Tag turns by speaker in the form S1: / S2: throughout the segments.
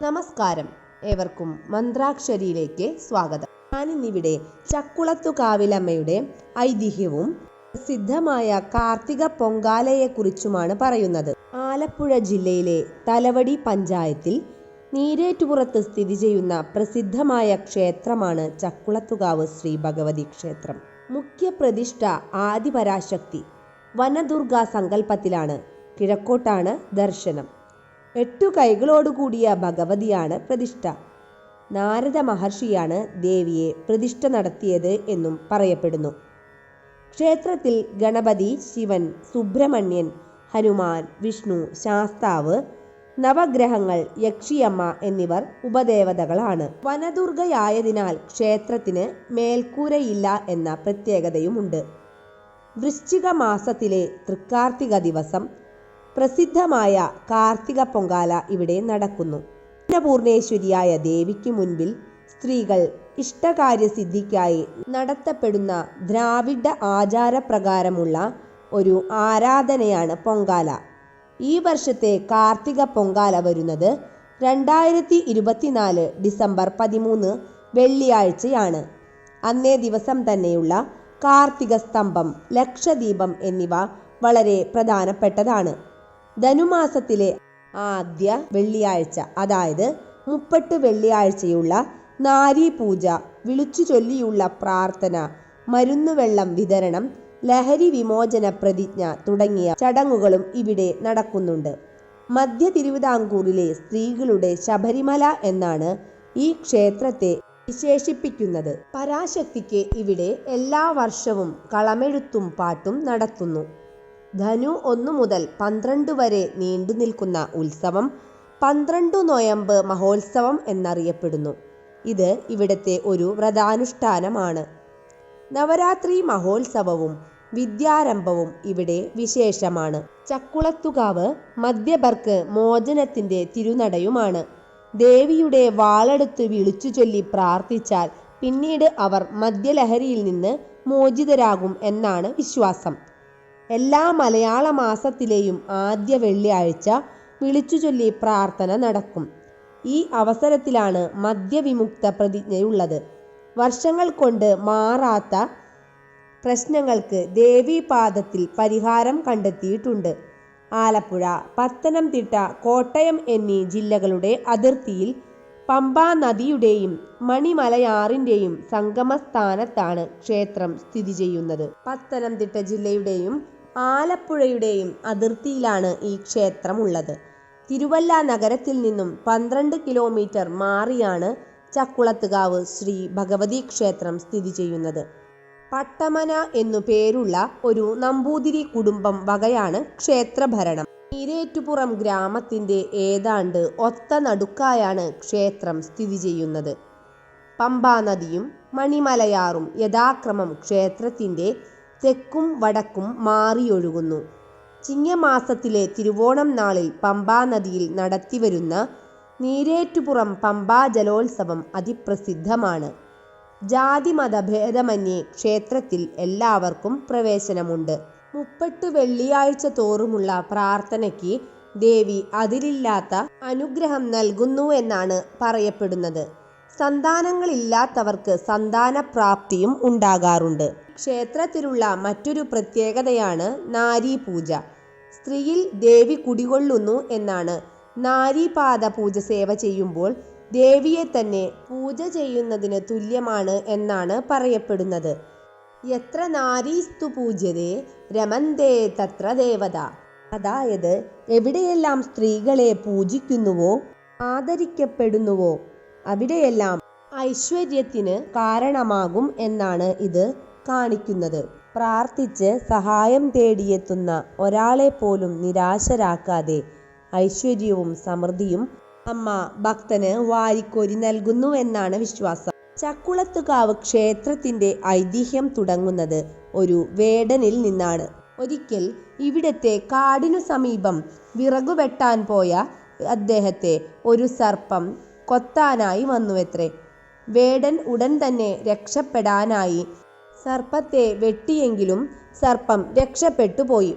S1: നമസ്കാരം. ഏവർക്കും മന്ത്രാക്ഷരിയിലേക്ക് സ്വാഗതം. ഞാനിന്നിവിടെ ചക്കുളത്തുകാവിലമ്മയുടെ ഐതിഹ്യവും പ്രസിദ്ധമായ കാർത്തിക പൊങ്കാലയെക്കുറിച്ചുമാണ് പറയുന്നത്. ആലപ്പുഴ ജില്ലയിലെ തലവടി പഞ്ചായത്തിൽ നീരേറ്റുപുറത്ത് സ്ഥിതി ചെയ്യുന്ന പ്രസിദ്ധമായ ക്ഷേത്രമാണ് ചക്കുളത്തുകാവ് ശ്രീ ഭഗവതി ക്ഷേത്രം. മുഖ്യ പ്രതിഷ്ഠ ആദിപരാശക്തി വനദുർഗ സങ്കല്പത്തിലാണ് കിഴക്കോട്ടാണ് ദർശനം. എട്ടു കൈകളോടുകൂടിയ ഭഗവതിയാണ് പ്രതിഷ്ഠ. നാരദ മഹർഷിയാണ് ദേവിയെ പ്രതിഷ്ഠ നടത്തിയത് എന്നും പറയപ്പെടുന്നു. ക്ഷേത്രത്തിൽ ഗണപതി ശിവൻ സുബ്രഹ്മണ്യൻ ഹനുമാൻ വിഷ്ണു ശാസ്താവ് നവഗ്രഹങ്ങൾ യക്ഷിയമ്മ എന്നിവർ ഉപദേവതകളാണ്. വനദുർഗയായതിനാൽ ക്ഷേത്രത്തിന് മേൽക്കൂരയില്ല എന്ന പ്രത്യേകതയുമുണ്ട്. വൃശ്ചിക മാസത്തിലെ തൃക്കാർത്തിക ദിവസം പ്രസിദ്ധമായ കാർത്തിക പൊങ്കാല ഇവിടെ നടക്കുന്നു. അന്നപൂർണേശ്വരിയായ ദേവിക്ക് മുൻപിൽ സ്ത്രീകൾ ഇഷ്ടകാര്യസിദ്ധിക്കായി നടത്തപ്പെടുന്ന ദ്രാവിഡ ആചാരപ്രകാരമുള്ള ഒരു ആരാധനയാണ് പൊങ്കാല. ഈ വർഷത്തെ കാർത്തിക പൊങ്കാല വരുന്നത് രണ്ടായിരത്തി ഇരുപത്തിനാല് ഡിസംബർ പതിമൂന്ന് വെള്ളിയാഴ്ചയാണ്. അന്നേ ദിവസം തന്നെയുള്ള കാർത്തിക സ്തംഭം ലക്ഷദീപം എന്നിവ വളരെ പ്രധാനപ്പെട്ടതാണ്. ധനുമാസത്തിലെ ആദ്യ വെള്ളിയാഴ്ച അതായത് മുപ്പട്ട് വെള്ളിയാഴ്ചയുള്ള നാരി പൂജ വിളിച്ചു ചൊല്ലിയുള്ള പ്രാർത്ഥന മരുന്നുവെള്ളം വിതരണം ലഹരി വിമോചന പ്രതിജ്ഞ തുടങ്ങിയ ചടങ്ങുകളും ഇവിടെ നടക്കുന്നുണ്ട്. മധ്യ തിരുവിതാംകൂറിലെ സ്ത്രീകളുടെ ശബരിമല എന്നാണ് ഈ ക്ഷേത്രത്തെ വിശേഷിപ്പിക്കുന്നത്. പരാശക്തിക്ക് ഇവിടെ എല്ലാ വർഷവും കളമെഴുത്തും പാട്ടും നടത്തുന്നു. ധനു ഒന്നു മുതൽ പന്ത്രണ്ട് വരെ നീണ്ടു നിൽക്കുന്ന ഉത്സവം പന്ത്രണ്ടു നൊയമ്പ് മഹോത്സവം എന്നറിയപ്പെടുന്നു. ഇത് ഇവിടുത്തെ ഒരു വ്രതാനുഷ്ഠാനമാണ്. നവരാത്രി മഹോത്സവവും വിദ്യാരംഭവും ഇവിടെ വിശേഷമാണ്. ചക്കുളത്തുകാവ് മദ്യപർക്ക് മോചനത്തിന്റെ തിരുനടയുമാണ്. ദേവിയുടെ വാളെടുത്ത് വിളിച്ചു ചൊല്ലി പ്രാർത്ഥിച്ചാൽ പിന്നീട് അവർ മദ്യലഹരിയിൽ നിന്ന് മോചിതരാകും എന്നാണ് വിശ്വാസം. എല്ലാ മലയാള മാസത്തിലെയും ആദ്യ വെള്ളിയാഴ്ച വിളിച്ചു ചൊല്ലി പ്രാർത്ഥന നടക്കും. ഈ അവസരത്തിലാണ് മദ്യവിമുക്ത പ്രതിജ്ഞയുള്ളത്. വർഷങ്ങൾ കൊണ്ട് മാറാത്ത പ്രശ്നങ്ങൾക്ക് ദേവീപാദത്തിൽ പരിഹാരം കണ്ടെത്തിയിട്ടുണ്ട്. ആലപ്പുഴ പത്തനംതിട്ട കോട്ടയം എന്നീ ജില്ലകളുടെ അതിർത്തിയിൽ പമ്പാ നദിയുടെയും മണിമലയാറിന്റെയും സംഗമസ്ഥാനത്താണ് ക്ഷേത്രം സ്ഥിതി ചെയ്യുന്നത്. പത്തനംതിട്ട ജില്ലയുടെയും ആലപ്പുഴയുടെയും അതിർത്തിയിലാണ് ഈ ക്ഷേത്രം ഉള്ളത് തിരുവല്ല നഗരത്തിൽ നിന്നും പന്ത്രണ്ട് കിലോമീറ്റർ മാറിയാണ് ചക്കുളത്തുകാവ് ശ്രീ ഭഗവതി ക്ഷേത്രം സ്ഥിതി ചെയ്യുന്നത്. പട്ടമന എന്നു പേരുള്ള ഒരു നമ്പൂതിരി കുടുംബം വകയാണ് ക്ഷേത്രഭരണം. നീരേറ്റുപുറം ഗ്രാമത്തിന്റെ ഏതാണ്ട് ഒത്ത നടുക്കായാണ് ക്ഷേത്രം സ്ഥിതി ചെയ്യുന്നത്. പമ്പാനദിയും മണിമലയാറും യഥാക്രമം ക്ഷേത്രത്തിന്റെ തെക്കും വടക്കും മാറിയൊഴുകുന്നു. ചിങ്ങമാസത്തിലെ തിരുവോണം നാളിൽ പമ്പാ നദിയിൽ നടത്തിവരുന്ന നീരേറ്റുപുറം പമ്പാ ജലോത്സവം അതിപ്രസിദ്ധമാണ്. ജാതിമതഭേദമന്യേ ക്ഷേത്രത്തിൽ എല്ലാവർക്കും പ്രവേശനമുണ്ട്. മുപ്പെട്ടു വെള്ളിയാഴ്ച തോറുമുള്ള പ്രാർത്ഥനയ്ക്ക് ദേവി അതിരില്ലാത്ത അനുഗ്രഹം നൽകുന്നു എന്നാണ് പറയപ്പെടുന്നത്. സന്താനങ്ങളില്ലാത്തവർക്ക് സന്താനപ്രാപ്തിയും ഉണ്ടാകാറുണ്ട്. ക്ഷേത്രത്തിലുള്ള മറ്റൊരു പ്രത്യേകതയാണ് നാരീ പൂജ സ്ത്രീയിൽ ദേവി കുടികൊള്ളുന്നു എന്നാണ്. നാരീപാദ പൂജ സേവ ചെയ്യുമ്പോൾ ദേവിയെ തന്നെ പൂജ ചെയ്യുന്നതിന് തുല്യമാണ് എന്നാണ് പറയപ്പെടുന്നത്. എത്ര നാരീസ്തു പൂജ്യതേ രമന്തേ തത്ര ദേവത. അതായത് എവിടെയെല്ലാം സ്ത്രീകളെ പൂജിക്കുന്നുവോ ആദരിക്കപ്പെടുന്നുവോ അവിടെയെല്ലാം ഐശ്വര്യത്തിന് കാരണമാകും എന്നാണ് ഇത് കാണിക്കുന്നത്. പ്രാർത്ഥിച്ച് സഹായം തേടിയെത്തുന്ന ഒരാളെ പോലും നിരാശരാക്കാതെ ഐശ്വര്യവും സമൃദ്ധിയും അമ്മ ഭക്തന് വാരിക്കോരി നൽകുന്നു എന്നാണ് വിശ്വാസം. ചക്കുളത്തുകാവ് ക്ഷേത്രത്തിന്റെ ഐതിഹ്യം തുടങ്ങുന്നത് ഒരു വേടനിൽ നിന്നാണ്. ഒരിക്കൽ ഇവിടത്തെ കാടിനു സമീപം വിറകു വെട്ടാൻ പോയ അദ്ദേഹത്തെ ഒരു സർപ്പം കൊത്താനായി വന്നുവത്രേ. വേടൻ ഉടൻ തന്നെ രക്ഷപ്പെടാനായി സർപ്പത്തെ വെട്ടിയെങ്കിലും സർപ്പം രക്ഷപ്പെട്ടുപോയി.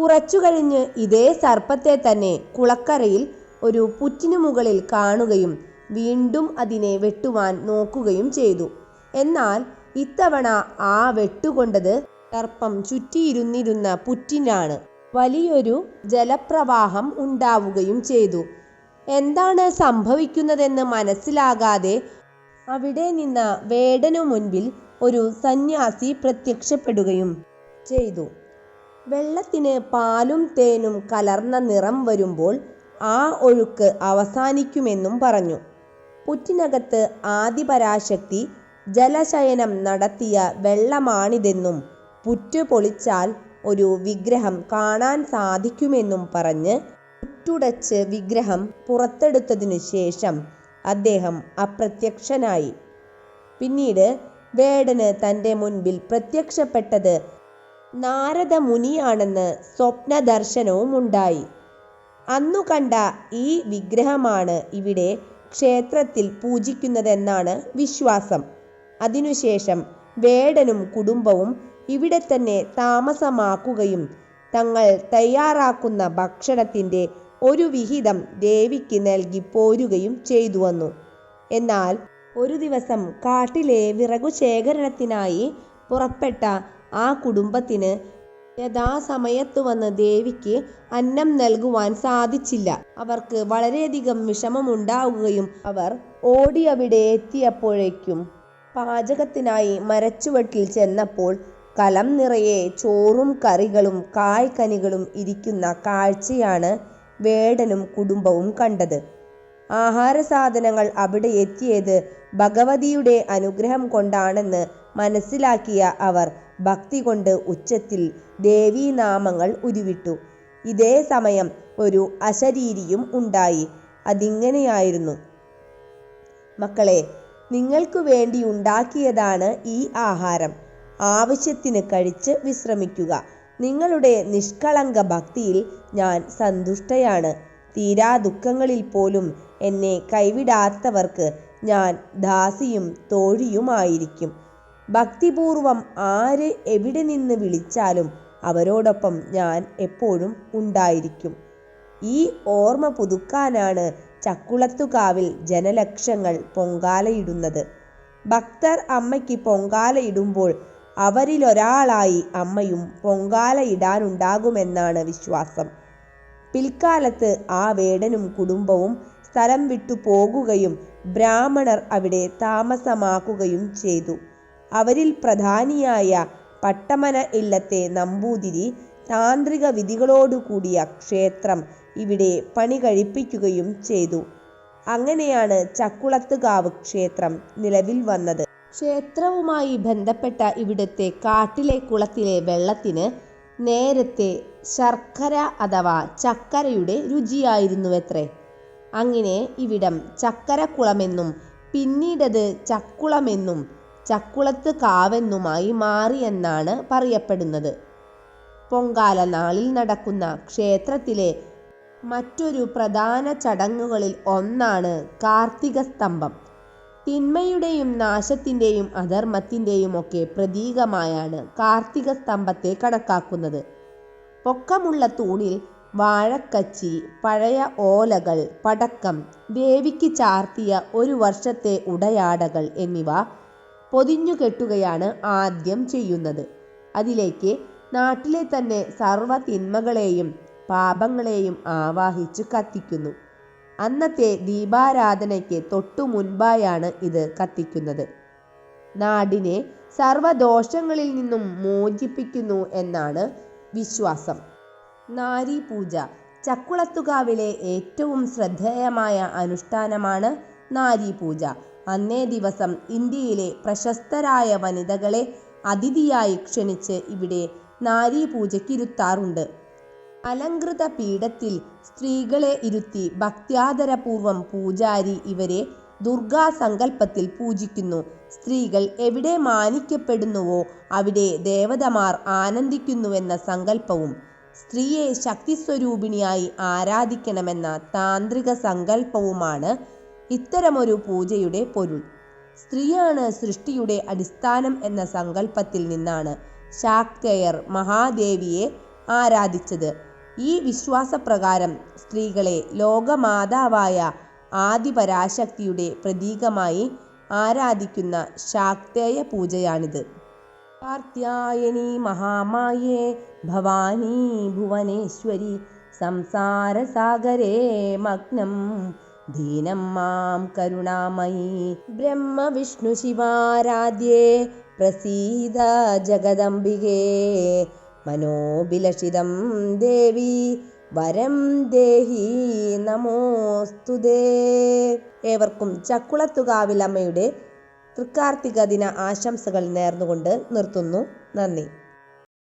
S1: കുറച്ചു കഴിഞ്ഞ് ഇതേ സർപ്പത്തെ തന്നെ കുളക്കരയിൽ ഒരു പുറ്റിനു മുകളിൽ കാണുകയും വീണ്ടും അതിനെ വെട്ടുവാൻ നോക്കുകയും ചെയ്തു. എന്നാൽ ഇത്തവണ ആ വെട്ടുകൊണ്ടത് സർപ്പം ചുറ്റിയിരുന്നിരുന്ന പുറ്റിനാണ്. വലിയൊരു ജലപ്രവാഹം ഉണ്ടാവുകയും ചെയ്തു. എന്താണ് സംഭവിക്കുന്നതെന്ന് മനസ്സിലാകാതെ അവിടെ നിന്ന വേടനു മുൻപിൽ ഒരു സന്യാസി പ്രത്യക്ഷപ്പെടുകയും ചെയ്തു. വെള്ളത്തിന് പാലും തേനും കലർന്ന നിറം വരുമ്പോൾ ആ ഒഴുക്ക് അവസാനിക്കുമെന്നും പറഞ്ഞു. പുറ്റിനകത്ത് ആദിപരാശക്തി ജലശയനം നടത്തിയ വെള്ളമാണിതെന്നും പുറ്റു പൊളിച്ചാൽ ഒരു വിഗ്രഹം കാണാൻ സാധിക്കുമെന്നും പറഞ്ഞ് പുറ്റുടച്ച് വിഗ്രഹം പുറത്തെടുത്തതിനു ശേഷം അദ്ദേഹം അപ്രത്യക്ഷനായി. പിന്നീട് വേടന് തന്റെ മുൻപിൽ പ്രത്യക്ഷപ്പെട്ടത് നാരദ മുനിയാണെന്ന് സ്വപ്ന ദർശനവും ഉണ്ടായി അന്നു കണ്ട ഈ വിഗ്രഹമാണ് ഇവിടെ ക്ഷേത്രത്തിൽ പൂജിക്കുന്നതെന്നാണ് വിശ്വാസം. അതിനുശേഷം വേടനും കുടുംബവും ഇവിടെ തന്നെ താമസമാക്കുകയും തങ്ങൾ തയ്യാറാക്കുന്ന ഭക്ഷണത്തിന്റെ ഒരു വിഹിതം ദേവിക്ക് നൽകി പോരുകയും ചെയ്തു വന്നു എന്നാൽ ഒരു ദിവസം കാട്ടിലെ വിറകു ശേഖരണത്തിനായി പുറപ്പെട്ട ആ കുടുംബത്തിന് യഥാസമയത്ത് വന്ന് ദേവിക്ക് അന്നം നൽകുവാൻ സാധിച്ചില്ല. അവർക്ക് വളരെയധികം വിഷമമുണ്ടാവുകയും അവർ ഓടി അവിടെ എത്തിയപ്പോഴേക്കും പാചകത്തിനായി മരച്ചുവട്ടിൽ ചെന്നപ്പോൾ കലം നിറയെ ചോറും കറികളും കായ്ക്കനികളും ഇരിക്കുന്ന കാഴ്ചയാണ് വേടനും കുടുംബവും കണ്ടത്. ആഹാര സാധനങ്ങൾ അവിടെ എത്തിയത് ഭഗവതിയുടെ അനുഗ്രഹം കൊണ്ടാണെന്ന് മനസ്സിലാക്കിയ അവർ ഭക്തി കൊണ്ട് ഉച്ചത്തിൽ ദേവീനാമങ്ങൾ ഉരുവിട്ടു. ഇതേ സമയം ഒരു അശരീരിയും ഉണ്ടായി. അതിങ്ങനെയായിരുന്നു. മക്കളെ നിങ്ങൾക്കു വേണ്ടി ഉണ്ടാക്കിയതാണ് ഈ ആഹാരം. ആവശ്യത്തിന് കഴിച്ച് വിശ്രമിക്കുക. നിങ്ങളുടെ നിഷ്കളങ്ക ഭക്തിയിൽ ഞാൻ സന്തുഷ്ടയാണ്. തീരാ ദുഃഖങ്ങളിൽ പോലും എന്നെ കൈവിടാത്തവർക്ക് ഞാൻ ദാസിയും തോഴിയുമായിരിക്കും. ഭക്തിപൂർവം ആര് എവിടെ നിന്ന് വിളിച്ചാലും അവരോടൊപ്പം ഞാൻ എപ്പോഴും ഉണ്ടായിരിക്കും. ഈ ഓർമ്മ പുതുക്കാനാണ് ചക്കുളത്തുകാവിൽ ജനലക്ഷങ്ങൾ പൊങ്കാലയിടുന്നത്. ഭക്തർ അമ്മയ്ക്ക് പൊങ്കാലയിടുമ്പോൾ അവരിലൊരാളായി അമ്മയും പൊങ്കാലയിടാനുണ്ടാകുമെന്നാണ് വിശ്വാസം. പിൽക്കാലത്ത് ആ വേടനും കുടുംബവും സ്ഥലം വിട്ടു പോകുകയും ബ്രാഹ്മണർ അവിടെ താമസമാക്കുകയും ചെയ്തു. അവരിൽ പ്രധാനിയായ പട്ടമന ഇല്ലത്തെ നമ്പൂതിരി താന്ത്രിക വിധികളോടുകൂടിയ ക്ഷേത്രം ഇവിടെ പണി കഴിപ്പിക്കുകയും ചെയ്തു. അങ്ങനെയാണ് ചക്കുളത്തുകാവ് ക്ഷേത്രം നിലവിൽ വന്നത്. ക്ഷേത്രവുമായി ബന്ധപ്പെട്ട ഇവിടുത്തെ കാട്ടിലെ കുളത്തിലെ വെള്ളത്തിന് നേരത്തെ ശർക്കര അഥവാ ചക്കരയുടെ രുചിയായിരുന്നുവത്രേ. അങ്ങനെ ഇവിടം ചക്കരക്കുളമെന്നും പിന്നീടത് ചക്കുളമെന്നും ചക്കുളത്ത് കാവെന്നുമായി മാറിയെന്നാണ് പറയപ്പെടുന്നത്. പൊങ്കാല നാളിൽ നടക്കുന്ന ക്ഷേത്രത്തിലെ മറ്റൊരു പ്രധാന ചടങ്ങുകളിൽ ഒന്നാണ് കാർത്തിക സ്തംഭം. തിന്മയുടെയും നാശത്തിന്റെയും അധർമ്മത്തിന്റെയും ഒക്കെ പ്രതീകമായാണ് കാർത്തിക സ്തംഭത്തെ കണക്കാക്കുന്നത്. പൊക്കമുള്ള തൂണിൽ വാഴക്കച്ചി പഴയ ഓലകൾ പടക്കം ദേവിക്ക് ചാർത്തിയ ഒരു വർഷത്തെ ഉടയാടകൾ എന്നിവ പൊതിഞ്ഞു കെട്ടുകയാണ് ആദ്യം ചെയ്യുന്നത്. അതിലേക്ക് നാട്ടിലെ തന്നെ സർവ തിന്മകളെയും പാപങ്ങളെയും ആവാഹിച്ച് കത്തിക്കുന്നു. അന്നത്തെ ദീപാരാധനയ്ക്ക് തൊട്ടു മുൻപായാണ് ഇത് കത്തിക്കുന്നത്. നാടിനെ സർവദോഷങ്ങളിൽ നിന്നും മോചിപ്പിക്കുന്നു എന്നാണ് വിശ്വാസം. നാരി പൂജ ചക്കുളത്തുകാവിലെ ഏറ്റവും ശ്രദ്ധേയമായ അനുഷ്ഠാനമാണ് നാരി പൂജ അന്നേ ദിവസം ഇന്ത്യയിലെ പ്രശസ്തരായ വനിതകളെ അതിഥിയായി ക്ഷണിച്ച് ഇവിടെ നാരി പൂജയ്ക്കിരുത്താറുണ്ട് അലങ്കൃത പീഠത്തിൽ സ്ത്രീകളെ ഇരുത്തി ഭക്ത്യാദരപൂർവം പൂജാരി ഇവരെ ദുർഗാ സങ്കല്പത്തിൽ പൂജിക്കുന്നു. സ്ത്രീകൾ എവിടെ മാനിക്കപ്പെടുന്നുവോ അവിടെ ദേവതമാർ ആനന്ദിക്കുന്നുവെന്ന സങ്കല്പവും സ്ത്രീയെ ശക്തിസ്വരൂപിണിയായി ആരാധിക്കണമെന്ന താന്ത്രിക സങ്കല്പവുമാണ് ഇത്തരമൊരു പൂജയുടെ പൊരുൾ. സ്ത്രീയാണ് സൃഷ്ടിയുടെ അടിസ്ഥാനം എന്ന സങ്കല്പത്തിൽ നിന്നാണ് ശാക്തയർ മഹാദേവിയെ ആരാധിച്ചത്. ഈ വിശ്വാസപ്രകാരം സ്ത്രീകളെ ലോകമാതാവായ ആദിപരാശക്തിയുടെ പ്രതീകമായി ആരാധിക്കുന്ന ശാക്തേയ പൂജയാണിത്. കാർത്യായനി മഹാമായേ ഭവാനി ഭുവനേശ്വരി സംസാരസാഗരേ മഗ്നം. ദീനം മാം കരുണാമയി. ബ്രഹ്മവിഷ്ണു ശിവാരാധ്യേ പ്രസീത ജഗദംബികേ. മനോഭിലഷിതം ദേവി വരം ദേഹി നമോസ്തുതേ. ഏവർക്കും ചക്കുളത്തുകാവിലമ്മയുടെ തൃക്കാർത്തിക ദിന ആശംസകൾ നേർന്നുകൊണ്ട് നിർത്തുന്നു. നന്ദി.